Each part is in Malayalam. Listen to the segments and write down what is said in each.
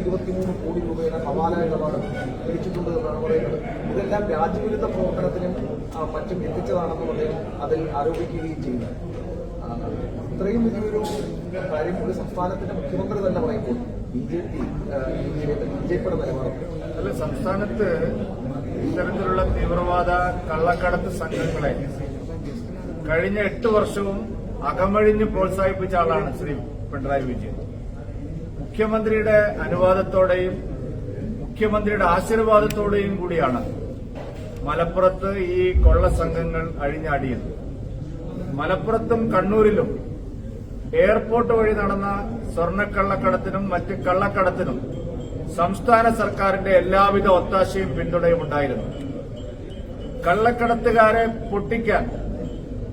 ഇരുപത്തിമൂന്ന് കോടി രൂപയുടെ ഹവാല ഇടപാട് പിടിച്ചിട്ടുണ്ട് എന്നാണ് പറയുന്നത്. ഇതെല്ലാം രാജ്യവിരുദ്ധ പ്രവർത്തനത്തിനും മറ്റും എത്തിച്ചതാണെന്നും അദ്ദേഹം അതിൽ ആരോപിക്കുകയും ചെയ്യുന്നു ആ, ഇത്രയും വലിയൊരു കാര്യം ഒരു സംസ്ഥാനത്തിന്റെ മുഖ്യമന്ത്രി തന്നെ പറയുമ്പോൾ B J P B J പിയുടെ നിലപാട്. അല്ല സംസ്ഥാനത്ത് ഇത്തരത്തിലുള്ള തീവ്രവാദ കള്ളക്കടത്ത് സംഘങ്ങളെ കഴിഞ്ഞ എട്ട് വർഷവും അകമഴിഞ്ഞ് പ്രോത്സാഹിപ്പിച്ച ആളാണ് ശ്രീ പിണറായി വിജയൻ. മുഖ്യമന്ത്രിയുടെ അനുവാദത്തോടെയും മുഖ്യമന്ത്രിയുടെ ആശീർവാദത്തോടെയും കൂടിയാണ് മലപ്പുറത്ത് ഈ കൊള്ള സംഘങ്ങൾ അഴിഞ്ഞാടിയത്. മലപ്പുറത്തും കണ്ണൂരിലും എയർപോർട്ട് വഴി നടന്ന സ്വർണക്കള്ളക്കടത്തിനും മറ്റ് കള്ളക്കടത്തിനും സംസ്ഥാന സർക്കാരിന്റെ എല്ലാവിധ ഒത്താശയും പിന്തുണയും ഉണ്ടായിരുന്നു. കള്ളക്കടത്തുകാരെ പൊട്ടിക്കാൻ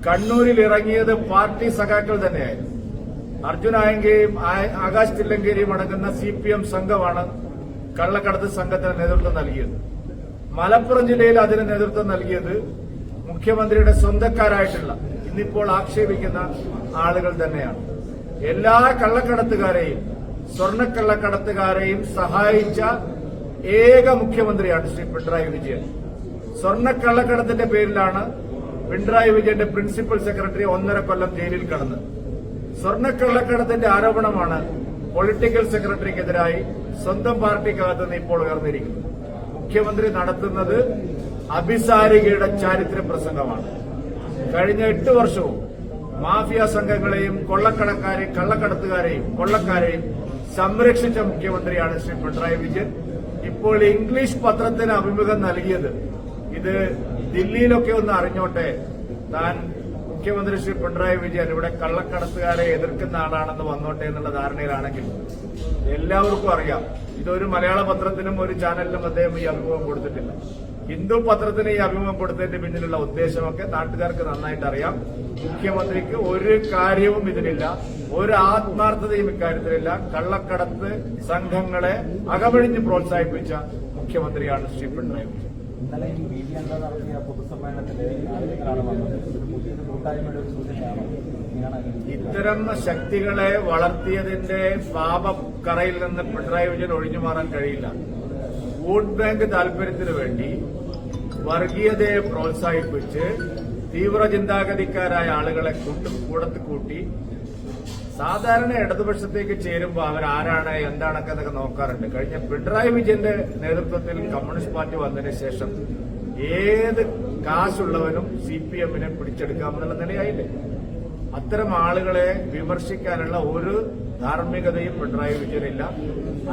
കണ്ണൂരിൽ ഇറങ്ങിയത് പാർട്ടി സഖാക്കൾ തന്നെയായിരുന്നു. അർജുൻ ആകാശ് തില്ലങ്കേരിയും അടങ്ങുന്ന സി പി എം സംഘമാണ് കള്ളക്കടത്ത് സംഘത്തിന് നേതൃത്വം നൽകിയത്. മലപ്പുറം ജില്ലയിൽ അതിന് നേതൃത്വം നൽകിയത് മുഖ്യമന്ത്രിയുടെ സ്വന്തക്കാരായിട്ടുള്ള ഇന്നിപ്പോൾ ആക്ഷേപിക്കുന്ന ആളുകൾ തന്നെയാണ്. എല്ലാ കള്ളക്കടത്തുകാരെയും സ്വർണക്കള്ളക്കടത്തുകാരെയും സഹായിച്ച ഏക മുഖ്യമന്ത്രിയാണ് ശ്രീ പിണറായി വിജയൻ. സ്വർണക്കള്ളക്കടത്തിന്റെ പേരിലാണ് പിണറായി വിജയന്റെ പ്രിൻസിപ്പൽ സെക്രട്ടറി ഒന്നര കൊല്ലം ജയിലിൽ കടന്നത്. സ്വർണക്കള്ളക്കടത്തിന്റെ ആരോപണമാണ് പൊളിറ്റിക്കൽ സെക്രട്ടറിക്കെതിരായി സ്വന്തം പാർട്ടിക്കകത്ത് നിന്ന് ഇപ്പോൾ ഉയർന്നിരിക്കുന്നത്. മുഖ്യമന്ത്രി നടത്തുന്നത് അഭിസാരികയുടെ ചാരിത്ര പ്രസംഗമാണ്. കഴിഞ്ഞ എട്ട് വർഷവും മാഫിയ സംഘങ്ങളെയും കൊള്ളക്കടക്കാരെയും കള്ളക്കടത്തുകാരെയും കൊള്ളക്കാരെയും സംരക്ഷിച്ച മുഖ്യമന്ത്രിയാണ് ശ്രീ പിണറായി വിജയൻ. ഇപ്പോൾ ഇംഗ്ലീഷ് പത്രത്തിന് അഭിമുഖം നൽകിയത് ഇത് ദില്ലിയിലൊക്കെ ഒന്ന് അറിഞ്ഞോട്ടെ താൻ മുഖ്യമന്ത്രി ശ്രീ പിണറായി വിജയൻ ഇവിടെ കള്ളക്കടത്തുകാരെ എതിർക്കുന്ന ആളാണെന്ന് വന്നോട്ടെ എന്നുള്ള ധാരണയിലാണെങ്കിൽ എല്ലാവർക്കും അറിയാം. ഇതൊരു മലയാള പത്രത്തിനും ഒരു ചാനലിനും അദ്ദേഹം ഈ അഭിമുഖം കൊടുത്തിട്ടില്ല. ഹിന്ദു പത്രത്തിന് ഈ അഭിമുഖം കൊടുത്തതിന്റെ പിന്നിലുള്ള ഉദ്ദേശമൊക്കെ നാട്ടുകാർക്ക് നന്നായിട്ട് അറിയാം. മുഖ്യമന്ത്രിക്ക് ഒരു കാര്യവും ഇതിനില്ല ഒരു ആത്മാർത്ഥതയും ഇക്കാര്യത്തിലില്ല. കള്ളക്കടത്ത് സംഘങ്ങളെ അകമഴിഞ്ഞ് പ്രോത്സാഹിപ്പിച്ച മുഖ്യമന്ത്രിയാണ് ശ്രീ പിണറായി വിജയൻ. ഇന്നലെ ഈ എന്താ നടത്തിയ പൊതുസമ്മേളനത്തിൽ സൂചനയാണ്. ഇത്തരം ശക്തികളെ വളർത്തിയതിന്റെ പാപക്കറയിൽ നിന്ന് പിണറായി വിജയൻ ഒഴിഞ്ഞു മാറാൻ കഴിയില്ല. വോട്ട് ബാങ്ക് താൽപര്യത്തിന് വേണ്ടി വർഗീയതയെ പ്രോത്സാഹിപ്പിച്ച് തീവ്ര ആളുകളെ കൂട്ടും കൂടത്ത് കൂട്ടി സാധാരണ ഇടതുപക്ഷത്തേക്ക് ചേരുമ്പോൾ അവർ ആരാണ് എന്താണൊക്കെ എന്നൊക്കെ നോക്കാറുണ്ട്. കഴിഞ്ഞ പിണറായി വിജയന്റെ നേതൃത്വത്തിൽ കമ്മ്യൂണിസ്റ്റ് പാർട്ടി വന്നതിന് ശേഷം ഏത് കാശുള്ളവനും സി പി എമ്മിനെ പിടിച്ചെടുക്കാമെന്നുള്ള നിലയായില്ലേ? അത്തരം ആളുകളെ വിമർശിക്കാനുള്ള ഒരു ധാർമ്മികതയും പിണറായി വിജയനില്ല.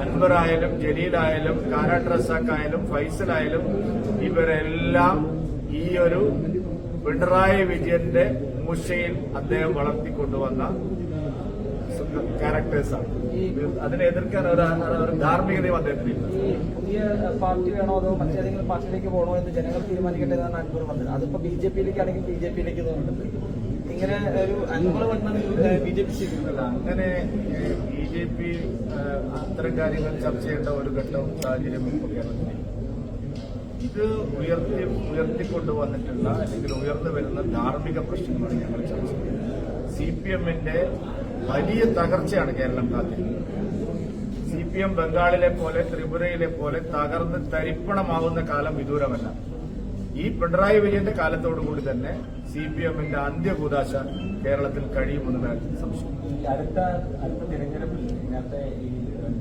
അൻവറായാലും ജലീലായാലും കാരാട്ട് റസാഖായാലും ഫൈസലായാലും ഇവരെല്ലാം ഈ ഒരു പിണറായി വിജയന്റെ മൂശയിൽ അദ്ദേഹം വളർത്തിക്കൊണ്ടുവന്ന ക്യാരക്ടേഴ്സാണ് അതിനെ എതിർക്കാൻ ഒരു ധാർമ്മികതയും അദ്ദേഹത്തിനില്ല. പുതിയ പാർട്ടി വേണോ അതോ മറ്റേതെങ്കിലും പാർട്ടിയിലേക്ക് പോകണോ എന്ന് ജനങ്ങൾ തീരുമാനിക്കട്ടെ എന്നാണ് അൻവർ പറഞ്ഞത്. അതിപ്പോ ബി ജെ പിയിലേക്ക് ആണെങ്കിൽ ബി ജെ പിയിലേക്ക് തോന്നുന്നുണ്ട്. ഇങ്ങനെ ഒരു അൻവർ വന്നത് ബി ജെ പി സ്വീകരിക്കില്ല അങ്ങനെ ബി ജെ പി അത്തരം കാര്യങ്ങൾ ചർച്ച ചെയ്യേണ്ട ഒരു ഘട്ടവും സാഹചര്യം ഇപ്പോൾ കേരളത്തിലില്ല ഇത് ഉയർത്തി ഉയർത്തിക്കൊണ്ടുവന്നിട്ടുള്ള അല്ലെങ്കിൽ ഉയർന്നു വരുന്ന ധാർമ്മിക പ്രശ്നങ്ങളാണ് ഞങ്ങൾ ചർച്ച ചെയ്യുന്നത്. സി പി എമ്മിന്റെ വലിയ തകർച്ചയാണ് കേരളം കാത്തിരിക്കുന്നത് സി പി എം ബംഗാളിലെ പോലെ ത്രിപുരയിലെ പോലെ തകർന്ന് തരിപ്പണമാവുന്ന കാലം വിദൂരമല്ല. ഈ പിണറായി വിജയന്റെ കാലത്തോടുകൂടി തന്നെ സി പി എമ്മിന്റെ അന്ത്യകൂതാശ കേരളത്തിൽ കഴിയുമെന്ന് സംശയം അടുത്ത അടുത്ത തിരഞ്ഞെടുപ്പിൽ നേരത്തെ ഈ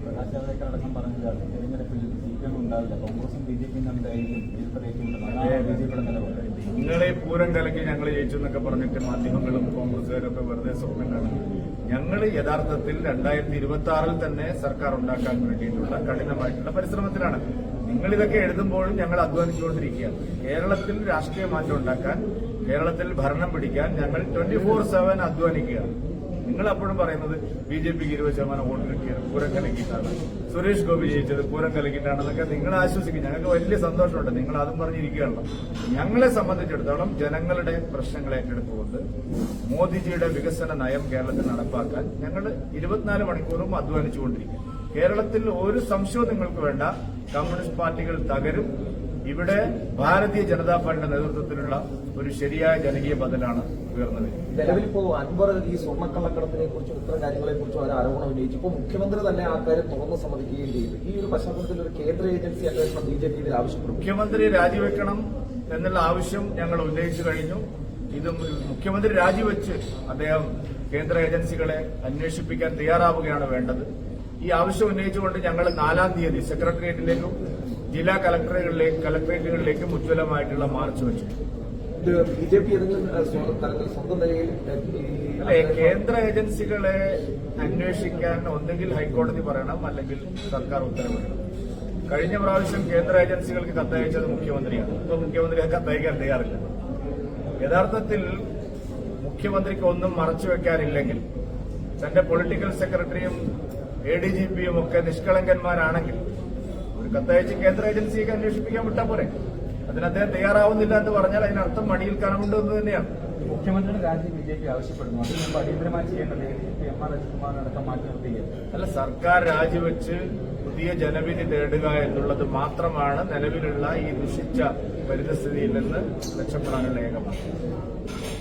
പ്രകാശ് ജാവ്ദേക്കർ അടക്കം പറഞ്ഞത് അടുത്ത തിരഞ്ഞെടുപ്പിൽ സി പി എം ഉണ്ടാവില്ല. കോൺഗ്രസും ബി ജെ പിയും തമ്മിലായിരിക്കും ഏർപ്പെടുത്തിയിട്ടുണ്ടെന്ന് അതാണ് ബി ജെ പിയുടെ നിലപാട് നിങ്ങളെ പൂരം കലക്കി ഞങ്ങൾ ജയിച്ചു എന്നൊക്കെ പറഞ്ഞിട്ട് മാധ്യമങ്ങളും കോൺഗ്രസുകാരും ഒക്കെ വെറുതെ സ്വപ്നം കാണും ഞങ്ങൾ യഥാർത്ഥത്തിൽ രണ്ടായിരത്തി ഇരുപത്തി ആറിൽ തന്നെ സർക്കാർ ഉണ്ടാക്കാൻ വേണ്ടിയിട്ടുള്ള കഠിനമായിട്ടുള്ള പരിശ്രമത്തിലാണ്. നിങ്ങൾ ഇതൊക്കെ എഴുതുമ്പോഴും ഞങ്ങൾ അധ്വാനിച്ചുകൊണ്ടിരിക്കുകയാണ്. കേരളത്തിൽ രാഷ്ട്രീയ മാറ്റം ഉണ്ടാക്കാൻ കേരളത്തിൽ ഭരണം പിടിക്കാൻ ഞങ്ങൾ ട്വന്റി ഫോർ സെവൻ അധ്വാനിക്കുകയാണ്. നിങ്ങൾ അപ്പോഴും പറയുന്നത് ബി ജെ പിക്ക് ഇരുപത് ശതമാനം വോട്ട് കിട്ടിയത് പൂരം കലക്കിയിട്ടാണ് സുരേഷ് ഗോപി ജയിച്ചത് പൂരം കലക്കിയിട്ടാണെന്നൊക്കെ നിങ്ങൾ ആശ്വസിക്കും. ഞങ്ങൾക്ക് വലിയ സന്തോഷമുണ്ട്. നിങ്ങൾ അതും പറഞ്ഞിരിക്കുകയാണല്ലോ. ഞങ്ങളെ സംബന്ധിച്ചിടത്തോളം ജനങ്ങളുടെ പ്രശ്നങ്ങൾ ഏറ്റെടുത്തുകൊണ്ട് മോദിജിയുടെ വികസന നയം കേരളത്തിൽ നടപ്പാക്കാൻ ഞങ്ങൾ ഇരുപത്തിനാല് മണിക്കൂറും അധ്വാനിച്ചുകൊണ്ടിരിക്കും കേരളത്തിൽ ഒരു സംശയവും നിങ്ങൾക്ക് വേണ്ട. കമ്മ്യൂണിസ്റ്റ് പാർട്ടികൾ തകരും. ഇവിടെ ഭാരതീയ ജനതാ പാർട്ടിയുടെ നേതൃത്വത്തിലുള്ള ഒരു ശരിയായ ജനകീയ ബദലാണ് ഉയർന്നത്. നിലവിൽ ഇപ്പോൾ അൻവർ ഈ സ്വർണക്കള്ളക്കടത്തിനെ കുറിച്ചും ഇത്തരം കാര്യങ്ങളെ കുറിച്ചും അവർ ആരോപണം ഉന്നയിച്ചു. ഇപ്പോൾ മുഖ്യമന്ത്രി തന്നെ ആ കാര്യം തുറന്ന് സമ്മതിക്കുകയും ചെയ്തു. ഈ ഒരു പശ്ചാത്തലത്തിൽ ഒരു കേന്ദ്ര ഏജൻസി അന്വേഷണം ബി ജെ പി ആവശ്യപ്പെടും. മുഖ്യമന്ത്രി രാജിവെക്കണം എന്നുള്ള ആവശ്യം ഞങ്ങൾ ഉന്നയിച്ചു കഴിഞ്ഞു. ഇത് മുഖ്യമന്ത്രി രാജിവെച്ച് അദ്ദേഹം കേന്ദ്ര ഏജൻസികളെ അന്വേഷിപ്പിക്കാൻ തയ്യാറാവുകയാണ് വേണ്ടത്. ഈ ആവശ്യം ഉന്നയിച്ചുകൊണ്ട് ഞങ്ങൾ നാലാം തീയതി സെക്രട്ടേറിയറ്റിലേക്കും ജില്ലാ കലക്ടറുകളിലേക്ക് കലക്ടറേറ്റുകളിലേക്കും ഉജ്ജ്വലമായിട്ടുള്ള മാർച്ച് വെച്ചു. ബി ജെ പി സ്വന്തം നിലയിൽ അല്ലെ കേന്ദ്ര ഏജൻസികളെ അന്വേഷിക്കാൻ ഒന്നുകിൽ ഹൈക്കോടതി പറയണം അല്ലെങ്കിൽ സർക്കാർ ഉത്തരവിടണം. കഴിഞ്ഞ പ്രാവശ്യം കേന്ദ്ര ഏജൻസികൾക്ക് കത്തയച്ചത് മുഖ്യമന്ത്രിയാണ്. ഇപ്പൊ മുഖ്യമന്ത്രി കത്തയക്കാൻ തയ്യാറില്ല. യഥാർത്ഥത്തിൽ മുഖ്യമന്ത്രിക്ക് ഒന്നും മറച്ചു വെക്കാനില്ലെങ്കിൽ തന്റെ പൊളിറ്റിക്കൽ സെക്രട്ടറിയും എ ഡി ജി പിയും ഒക്കെ നിഷ്കളങ്കന്മാരാണെങ്കിൽ കത്തയച്ച് കേന്ദ്ര ഏജൻസിയൊക്കെ അന്വേഷിപ്പിക്കാൻ വിട്ടാ പോരെ? അതിന് അദ്ദേഹം തയ്യാറാവുന്നില്ല എന്ന് പറഞ്ഞാൽ അതിനർത്ഥം മടിയിൽ കനമുണ്ട് എന്ന് തന്നെയാണ്. മുഖ്യമന്ത്രിയുടെ രാജ്യം ബി ജെ പി ആവശ്യപ്പെടുന്നു. അത് നമ്മൾ അടിയന്തരമായി ചെയ്യേണ്ടത് എം ആർ മാറ്റി നിർത്തുകയാണ് അല്ല സർക്കാർ രാജിവെച്ച് പുതിയ ജനവിധി തേടുക എന്നുള്ളത് മാത്രമാണ് നിലവിലുള്ള ഈ ദുഷിച്ച പരിതസ്ഥിതിയിൽ നിന്ന് രക്ഷപ്പെടാനുള്ള ഏക മാർഗം